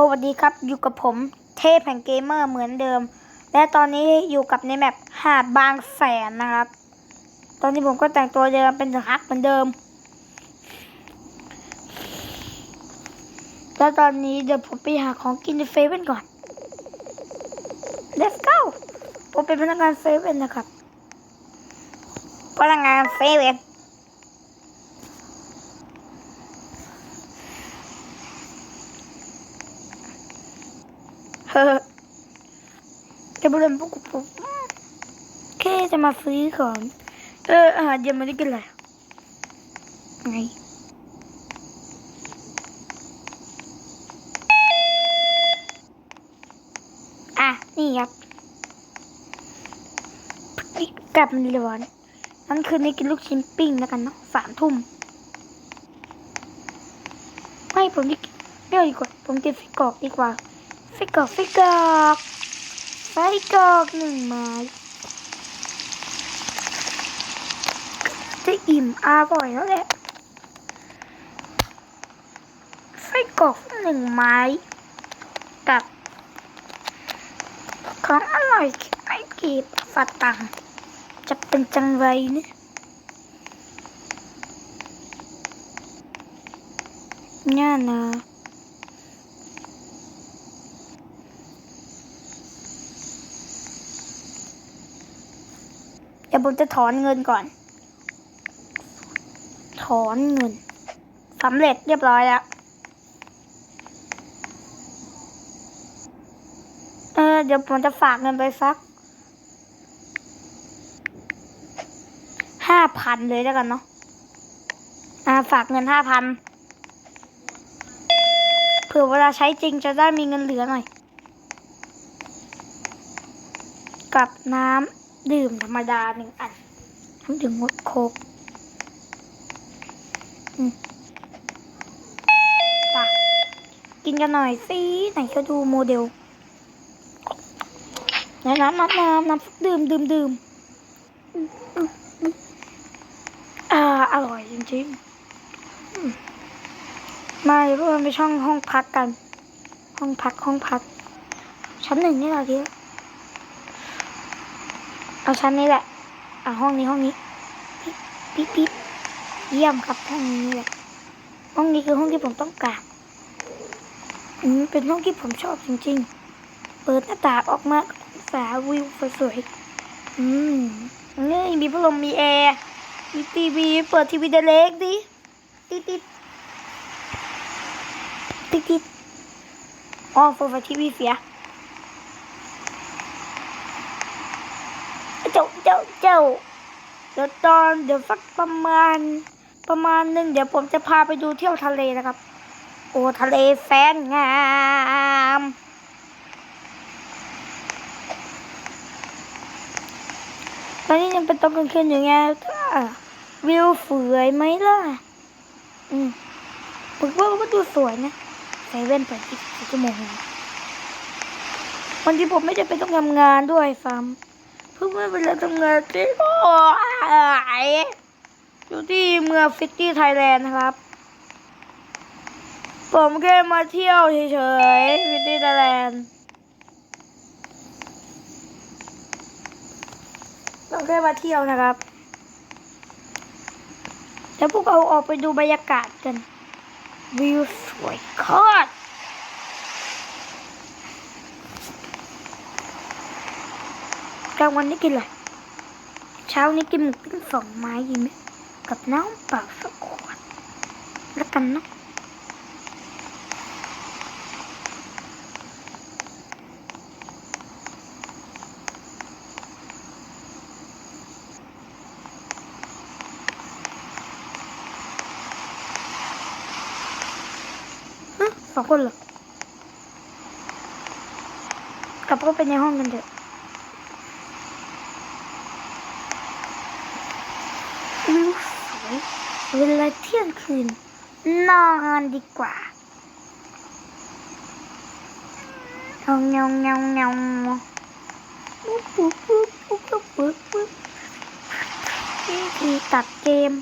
สวัสดีครับอยู่กับผมเทพแห่งเกมเมอร์เหมือนเดิม และตอนนี้อยู่กับในแมปหาดบางแสนนะครับ ตอนนี้ผมก็แต่งตัวเดิมเป็นฮักเหมือนเดิม แล้วตอนนี้เดี๋ยวผมไปหาของกินในเซเว่นก่อน let's go ผมเป็นพนักงานเซเว่นนะครับพนักงานเซเว่น เฮ้อ จะบุเรนพวกผมแค่จะมาซื้อของ เอออาหารเย็นม่ได้กินเลยไงอะ นี่ครับกลับมันเลยนนั้นคืนนี้กินลูกชิ้นปิ้งแล้วกันเนาะสามทุ่มไม่ผมไม่เอาดีกว่า ผมกินไส้กรอกดีกว่า ไส้กรอกไส้กรอกไส้กรอกหนึ่งไม้จะอิ่มอร่อยแล้วแหละไส้กรอกหนึ่งไม้กับของอร่อยไม่กีบฝาตังจะ เดี๋ยวผมจะถอนเงินก่อน ถอนเงินสำเร็จเรียบร้อยแล้วเออเดี๋ยวผมจะฝากเงินไปสักห้าพันเลยแล้วกันเนาะอ่าฝากเงินห้าพันเผื่อเวลาใช้จริงจะได้มีเงินเหลือหน่อย กับน้ำ ดื่มธรรมดาหนึ่งอันน้ำดื่มงดโคกอืมไปกินกันหน่อยสิไหนก็ดูโมเดลน้ำน้ำน้ำน้ำน้ำดื่มดื่มดื่มอ่าอร่อยจริงๆอืมมาเพวกเราไปช่องห้องพักกัน ห้องพักห้องพัก ชั้นหนึ่งนี่แหละที่ เอาชั้นนี้แหละ อะห้องนี้ห้องนี้ปิ๊บปิ๊บปิ๊บเยี่ยมครับห้องนี้แหละ ห้องนี้คือห้องที่ผมต้องการอืมเป็นห้องที่ผมชอบจริง ๆ เปิดหน้าต่างออกมาสาวิวสวยๆอืมนี่มีพัดลมมีแอร์มีทีวีเปิดทีวีเล็กดิติดติดติดติดอ๋อโฟร์ทีวีเสีย เจ้าเจ้าเดี๋ยวตอนเดี๋ยวสักประมาณประมาณหนึ่งเดี๋ยวผมจะพาไปดูเที่ยวทะเลนะครับ โอ้ทะเลแสนงามตอนนี้ยังเป็นตอนกลางคืนอยู่ไงถ้าวิวสวยไหมล่ะ อืมผมว่ามันก็ดูสวยนะใส่แว่นเปิด24ชั่วโมงวันที่ผมไม่ได้ไปต้องทำงานด้วยซ้ำ เพิ่งไม่เป็นเวลาทำงานที่โอ้ยอยู่ที่เมืองฟิตตี้ไทยแลนด์นะครับ ผมแค่มาเที่ยวเฉยๆฟิตตี้ไทยแลนด์เราแค่มาเที่ยวนะครับแล้วพวกเราออกไปดูบรรยากาศกันวิวสวยโคตร กลางวันได้กินอะไรเช้านี้กินหมูปิ้งสองไม้ดีไหมกับน้ำเปล่าสักขวดแล้วกันเนาะฮะสองคนเหรอกลับเข้าไปในห้องกันเถอะ วิวสวย เวลาเที่ยงคืน นอนดีกว่าเงาเงาเงาเงาปุ๊บปุ๊บปุ๊บปุ๊บปุ๊บปุ๊บปุ๊บวิธีตัดเกม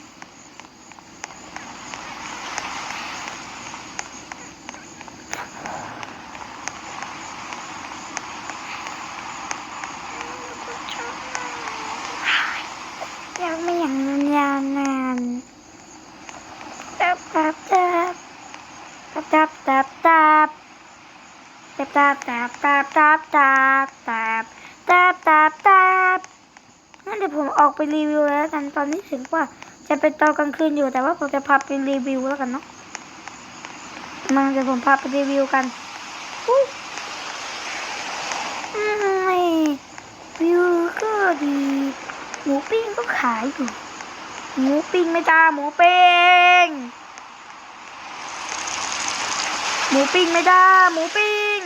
อ แตบแตบแตบแตบแตบแตบแตบแตบแตบแตบแตบแตบงั้นเดี๋ยวผมออกไปรีวิวแล้วกันตอนนี้ถึงว่าจะเป็นตอนกลางคืนอยู่แต่ว่าผมจะพาไปรีวิวแล้วกันเนาะมาเดี๋ยวผมพาไปรีวิวกันอุ้ยอืมวิวก็ดี หมูปิ้งก็ขายอยู่ หมูปิ้งไม่จ้าหมูปิ้ง มูปิ้งไม่จ้หมูปิ้ง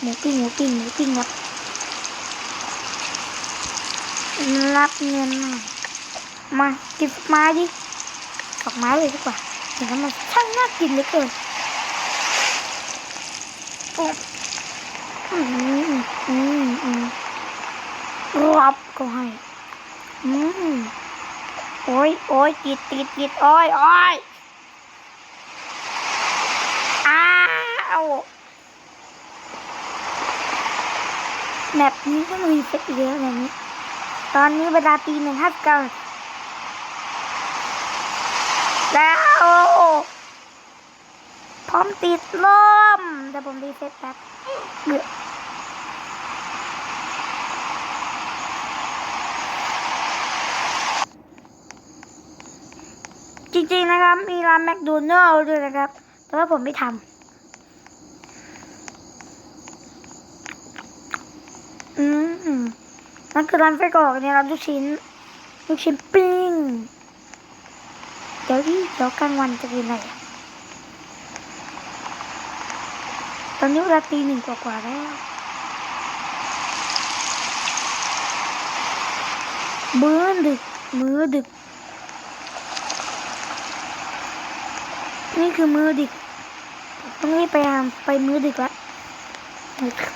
หมูปิ้งหมูปิ้งหมูปิ้งรับรับเงินมากินไม้ดิดอกไม้เลยดีกว่าเดี๋ยวมันช่างน่ากินเหลือเกินอืมอืมอืมอืมรับก็ให้อืมโอ้ยโอ้ยติดติดติดโอ้ยโอ้ยอ้าว แมปนี้ก็มีเฟซเยอะแบบนี้ ตอนนี้เวลาตีหนึ่งห้าเก้าแล้วพร้อมติดลมเดี๋ยวผมรีเซ็ตแป๊บเบื่อจริงๆนะครับ มีร้านแมคโดนัลล์ด้วยนะครับ แต่ว่าผมไม่ทำ อืมนั่นคือร้านไส้กรอกเนี่ยร้านลูกชิ้นลูกชิ้นปิ้ง เดี๋ยวที่เดี๋ยวกลางวันจะกินอะไรตอนนี้เวลาตีหนึ่งกว่าๆแล้วมื้อดึก มื้อดึก นี่คือมือดึก ต้องรีบไปทำไปมือดึกละ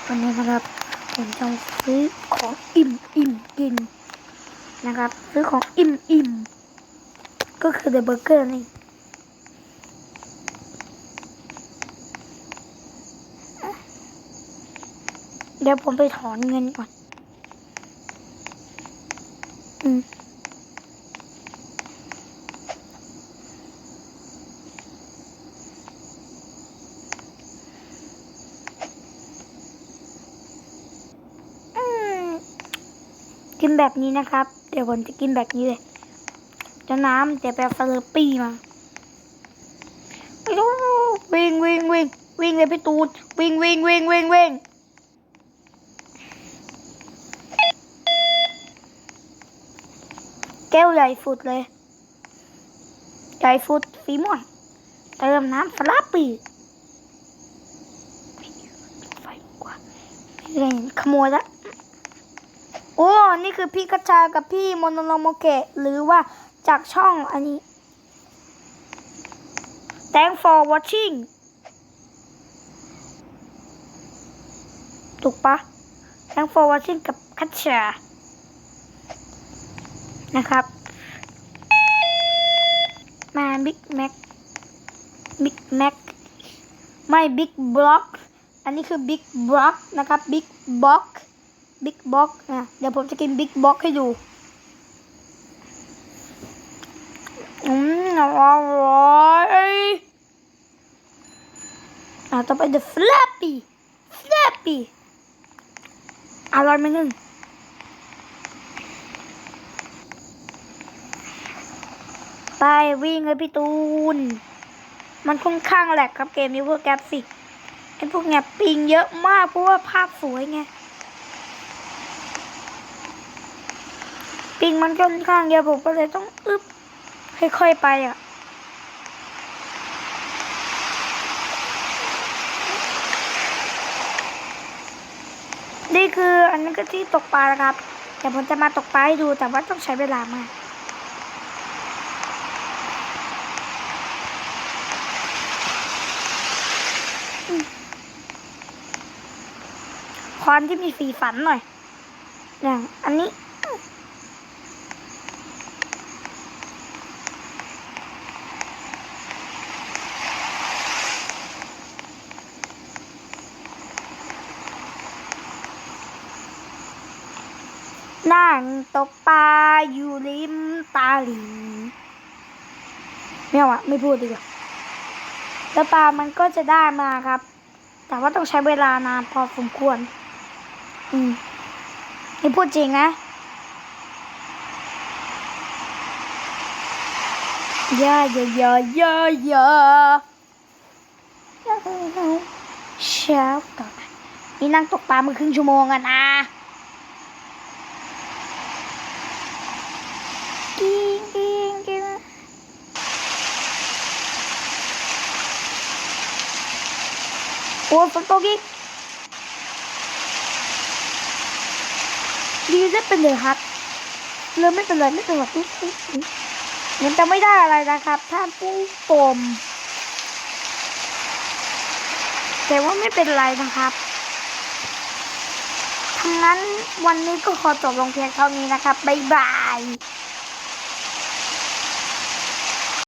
วันนี้นะครับ ผมจะซื้อของอิ่มอิ่มกินนะครับ ซื้อของอิ่มอิ่มก็คือเดอะเบอร์เกอร์นี่เดี๋ยวผมไปถอนเงินก่อน อืม กินแบบนี้นะครับ เดี๋ยวผมจะกินแบบนี้เลยจะน้ำเดี๋ยวไปเอาเลอร์ปี้มาวิ่งวิ่งวิ่งวิ่งเลยพี่ตูนวิ่งวิ่งวิ่งวิ่งวิ่งแก้วใหญ่ฟุดเลย ใหญ่ฟุดสีม่วงเติมน้ำสลับปีไฟกว่าไม่ได้ขโมยละ โอ้ นี่คือพี่กัจจากับพี่โมโนโนโมเกะหรือว่าจากช่องอันนี้ Thank for watching ถูกปะ Thank for watching กับคัจจานะครับ มา Big Mac Big Mac ไม่ Big Block อันนี้คือ Big Block นะครับ Big Block บิ๊ก บ็อกอะเดี๋ยวผมจะกินบิ๊กบ็อกให้ดูอืมอร่อยอะต่อไป the flappy flappy อร่อยไหมนึงไปวิ่งเลยพี่ตูน มันค่อนข้างแหลกครับเกมนี้พวกแกรฟิกไอพวกเนี้ยปิงเยอะมากเพราะว่าภาพสวยไง ปิงมันค่อนข้างเยอะผมก็เลยต้องอึบค่อยๆไปอะนี่คืออันนี้ก็ที่ตกปลานะครับเดี๋ยวผมจะมาตกปลาให้ดูแต่ว่าต้องใช้เวลามากคอนที่มีสีสันหน่อย อย่างอันนี้ นั่งตกปลาอยู่ริมตาหลิงไม่เอาอะไม่พูดดีกว่าแล้วปลามันก็จะได้มาครับ แต่ว่าต้องใช้เวลานานพอสมควร อืมนี่พูดจริงนะอย่าอย่าย่าอย่าย่าเช้าต่อไปนี่นั่งตกปลามาครึ่งชั่วโมงอะนะกิ้งกิ้งกิ้งโอ้ ฝนตกอีกดีได้เป็นเลยครับเรือไม่เป็นไรไม่เป็นไรปุ๊บปุ๊บปุ๊บมันจะไม่ได้อะไรนะครับ ท่านผู้ชมแต่ว่าไม่เป็นไรนะครับทั้งนั้นวันนี้ก็ขอจบลงเพียงเท่านี้นะครับ บ๊ายบาย